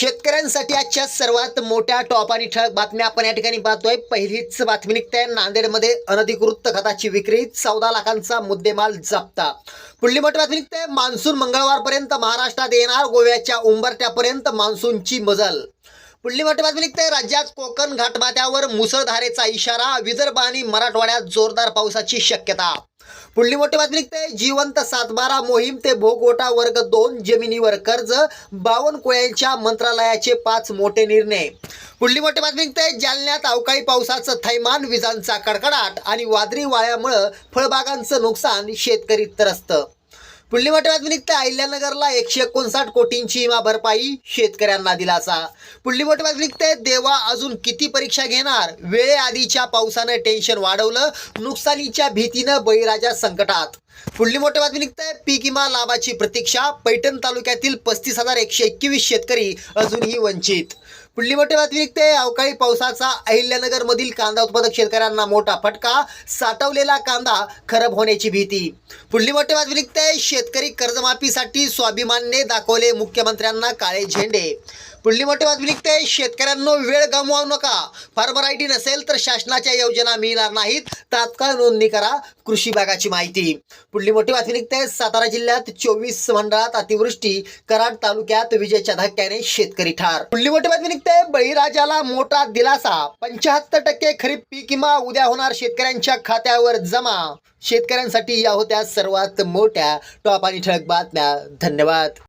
शेतकऱ्यांसाठी आजच्या सर्वात मोठ्या टॉप आणि ठळक बातम्या आपण या ठिकाणी पाहतोय. पहिलीच बातमी निघते. नांदेडमध्ये अनधिकृत खताची विक्री चौदा लाखांचा मुद्देमाल जप्ता. पुढली मोठी बातमी निघते. मान्सून मंगळवारपर्यंत महाराष्ट्रात येणार. गोव्याच्या उंबरट्यापर्यंत मान्सूनची मजल. पुढली मोठी बातमी निघते. राज्यात कोकण घाटमाथ्यावर मुसळधारेचा इशारा विदर्भ आणि मराठवाड्यात जोरदार पावसाची शक्यता. पुढली मोठी बातमी निघते. जिवंत सातबारा मोहीम ते भोगवटा वर्ग दोन जमिनीवर कर्ज बावनकुळ्यांच्या मंत्रालयाचे पाच मोठे निर्णय. पुढली मोठी बातमी निघते. जालन्यात अवकाळी पावसाचं थैमान विजांचा कडकडाट आणि वादळी वाऱ्यामुळं फळबागांचं नुकसान शेतकरी त्रस्त. पुढली मोठी बातमी निघते अहिल्यानगरला एकशे एकोणसाठ कोटींची विमा भरपाई शेतकऱ्यांना दिलासा. पुढली मोठी बातमी निघते देवा अजून किती परीक्षा घेणार? वेळेआधीच्या पावसानं टेन्शन वाढवलं नुकसानीच्या भीतीनं बळीराजा संकटात. पुढली मोठी बातमी निघते पीक विमा लाभाची प्रतीक्षा. पैठण तालुक्यातील पस्तीस हजार एकशे एकवीस शेतकरी अजूनही वंचित. पुढली मोठी बातमी निघते. अवकाळी पावसाचा अहिल्यानगर मधील कांदा उत्पादक शेतकऱ्यांना मोठा फटका साठवलेला कांदा खराब होण्याची भीती. पुढली मोठी बातमी निघते. शेतकरी कर्जमाफीसाठी स्वाभिमानने दाखवले मुख्यमंत्र्यांना काळे झेंडे. पुढली मोठी बातमी निघते. शेतकऱ्यांनो वेळ गमवावू नका. फार्मर आय डी नसेल तर शासनाच्या योजना मिळणार नाहीत. तात्काळ नोंदणी करा कृषी विभागाची माहिती. पुढली मोठी बातमी निघते. सातारा जिल्ह्यात चोवीस मंडळात अतिवृष्टी कराड तालुक्यात विजेच्या धक्क्याने शेतकरी ठार. पुढली मोठी बातमी निघते. बळीराजाला मोठा दिलासा. पंच्याहत्तर टक्के खरीप पीक किंवा उद्या होणार शेतकऱ्यांच्या खात्यावर जमा. शेतकऱ्यांसाठी या होत्या सर्वात मोठ्या टॉप आणि ठळक बातम्या. धन्यवाद.